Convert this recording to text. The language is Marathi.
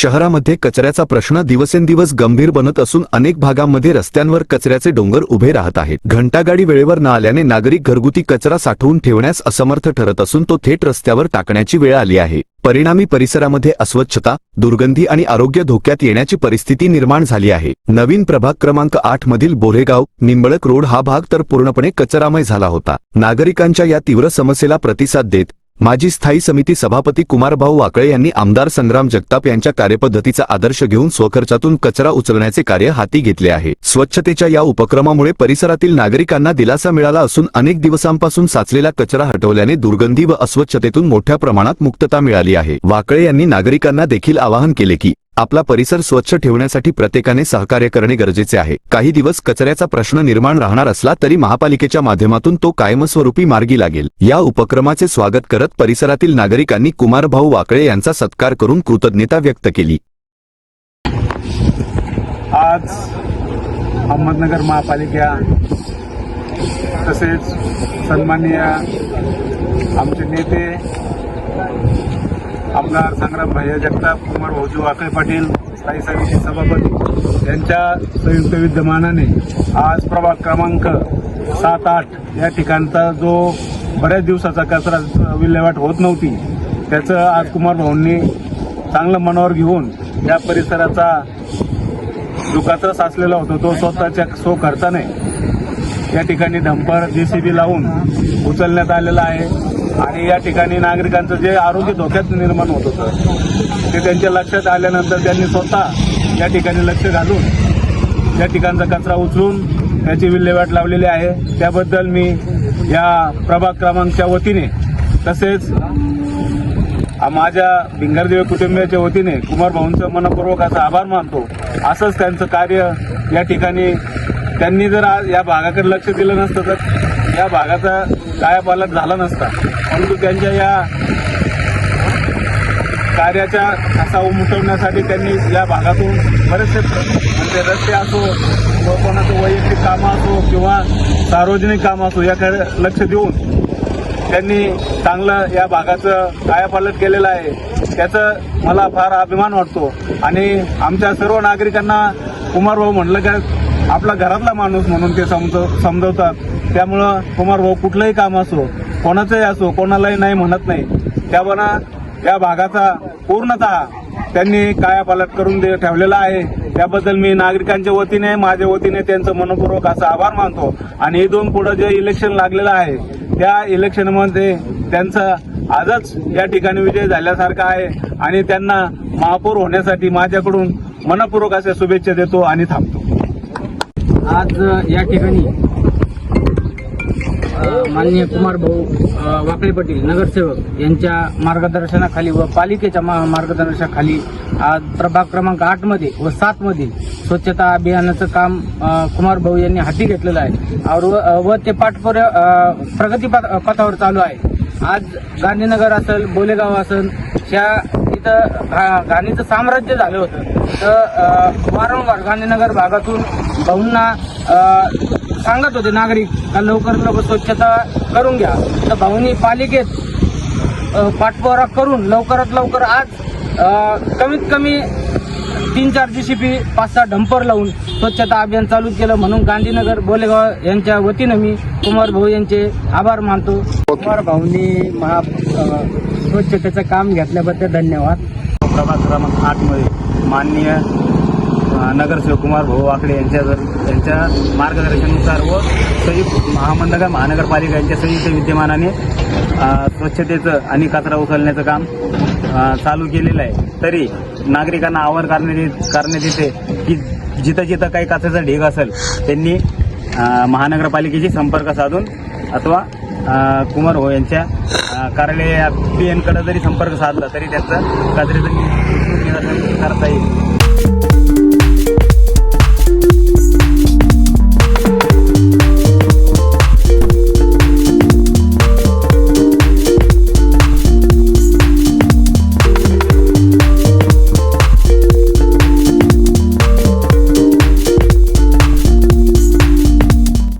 शहरामध्ये कचऱ्याचा प्रश्न दिवसेंदिवस गंभीर बनत असून अनेक भागांमध्ये रस्त्यांवर कचऱ्याचे डोंगर उभे राहत आहेत. घंटागाडी वेळेवर न आल्याने नागरिक घरगुती कचरा साठवून ठेवण्यास असमर्थ ठरत असून तो थेट रस्त्यावर टाकण्याची वेळ आली आहे. परिणामी परिसरामध्ये अस्वच्छता दुर्गंधी आणि आरोग्य धोक्यात येण्याची परिस्थिती निर्माण झाली आहे. नवीन प्रभाग क्रमांक आठ मधील बोरेगाव निंबळक रोड हा भाग तर पूर्णपणे कचरामय झाला होता. नागरिकांच्या या तीव्र समस्येला प्रतिसाद देत माजी स्थायी समिती सभापती कुमारभाऊ वाकळे यांनी आमदार संग्राम जगताप यांच्या कार्यपद्धतीचा आदर्श घेऊन स्वखर्चातून कचरा उचलण्याचे कार्य हाती घेतले आहे. स्वच्छतेच्या या उपक्रमामुळे परिसरातील नागरिकांना दिलासा मिळाला असून अनेक दिवसांपासून साचलेला कचरा हटवल्याने दुर्गंधी व अस्वच्छतेतून मोठ्या प्रमाणात मुक्तता मिळाली आहे. वाकळे यांनी नागरिकांना देखील आवाहन केले की आपला परिसर स्वच्छ ठेवण्यासाठी प्रत्येकाने सहकार्य करणे गरजेचे आहे. काही दिवस कचऱ्याचा प्रश्न निर्माण राहणार असला तरी महापालिकेच्या माध्यमातून तो कायमस्वरूपी मार्गी लागेल. या उपक्रमाचे स्वागत करत परिसरातील नागरिकांनी कुमारभाऊ वाकळे यांचा सत्कार करून कृतज्ञता व्यक्त केली. आज अहमदनगर महापालिका तसेच सन्माननीय आमचे नेते आमदार संग्राम भैया जगताप कुमार भाऊजी वाकळे पाटील स्थायी समिती सभापती यांच्या संयुक्त विद्यमानाने आज प्रभाग क्रमांक सात आठ या ठिकाणचा जो बऱ्याच दिवसाचा कचरा विल्हेवाट होत नव्हती त्याचं आज कुमार भाऊंनी चांगलं मनावर घेऊन या परिसराचा जो कचरा साचलेला होता तो स्वतःच्या सो खर्चाने या ठिकाणी डंपर जेसीबी लावून उचलण्यात आलेला आहे. आणि या ठिकाणी नागरिकांचं जे आरोग्य धोक्यात निर्माण होत होतं ते त्यांच्या लक्षात आल्यानंतर त्यांनी स्वतः या ठिकाणी लक्ष घालून या ठिकाणचा कचरा उचलून त्याची विल्हेवाट लावलेली आहे. त्याबद्दल मी या प्रभाग क्रमांकच्या वतीने तसेच माझ्या भिंगरदेव कुटुंबियाच्या वतीने कुमार भाऊंचं मनपूर्वक असा आभार मानतो. असंच त्यांचं कार्य या ठिकाणी त्यांनी जर आज या भागाकडे लक्ष दिलं नसतं तर या भागाचा कायापालट झाला नसता. परंतु त्यांच्या या कार्याच्या असा उमटवण्यासाठी त्यांनी या भागातून बरेचसे म्हणजे रस्ते असो किंवा कोणाचं वैयक्तिक कामं असो किंवा सार्वजनिक काम असो याकडे लक्ष देऊन त्यांनी चांगलं या भागाचं कायापालट केलेलं आहे. त्याचं मला फार अभिमान वाटतो. आणि आमच्या सर्व नागरिकांना कुमारभाऊ म्हटलं का आपला घरातला माणूस म्हणून ते समजव समजवतात. त्यामुळं कुमार भाऊ कुठलंही काम असो कोणाचंही असो कोणालाही नाही म्हणत नाही. त्यामुळं या भागाचा पूर्णतः त्यांनी कायापालट करून दे ठेवलेला आहे. त्याबद्दल मी नागरिकांच्या वतीने माझ्या वतीने त्यांचं मनपूर्वक असा आभार मानतो. आणि इथून पुढे जे इलेक्शन लागलेलं आहे त्या इलेक्शनमध्ये त्यांचा आजच या ठिकाणी विजय झाल्यासारखा आहे. आणि त्यांना महापौर होण्यासाठी माझ्याकडून मनपूर्वक अशा शुभेच्छा देतो आणि थांबतो. आज या ठिकाणी माननीय कुमार भाऊ वाकळे पाटील नगरसेवक यांच्या मार्गदर्शनाखाली व पालिकेच्या मा- मार्गदर्शनाखाली आज प्रभाग क्रमांक आठमध्ये व सातमध्ये स्वच्छता अभियानाचं काम कुमार भाऊ यांनी हाती घेतलेलं आहे. और व- व ते पाठपुर प्रगती पथावर चालू आहे. आज गांधीनगर असेल बोलेगाव असेल ह्या इथं घा- घाणीचं साम्राज्य झालं होतं. तर वारंवार गांधीनगर भागातून भाऊंना सांगत होते नागरिक का लवकरात लवकर स्वच्छता करून घ्या. तर भाऊनी पालिकेत पाठपुरा करून लवकरात लवकर आज कमीत कमी तीन चार जी सी पी पाच सहा डंपर लावून स्वच्छता अभियान चालू केलं म्हणून गांधीनगर बोलेगाव यांच्या वतीनं मी कुमार भाऊ यांचे आभार मानतो. कुमार भाऊनी महा स्वच्छतेचं काम घेतल्याबद्दल धन्यवाद. प्रभाग क्रमांक आठमध्ये माननीय नगरसेवक कुमार भाऊ वाकडे यांच्या यांच्या मार्गदर्शनानुसार व संयुक्त महामंडळ महानगरपालिका यांच्या संयुक्त विद्यमानाने स्वच्छतेचं आणि कचरा उचलण्याचं काम चालू केलेलं आहे. तरी नागरिकांना आवाहन करण्यात करण्यात येते की जिथं जिथं काही कचऱ्याचा ढीग असेल त्यांनी महानगरपालिकेशी संपर्क साधून अथवा कुमार हो यांच्या कार्यालय पी एनकडे जरी संपर्क साधला तरी त्यांचं कचऱ्याचं निराकरण करता येईल.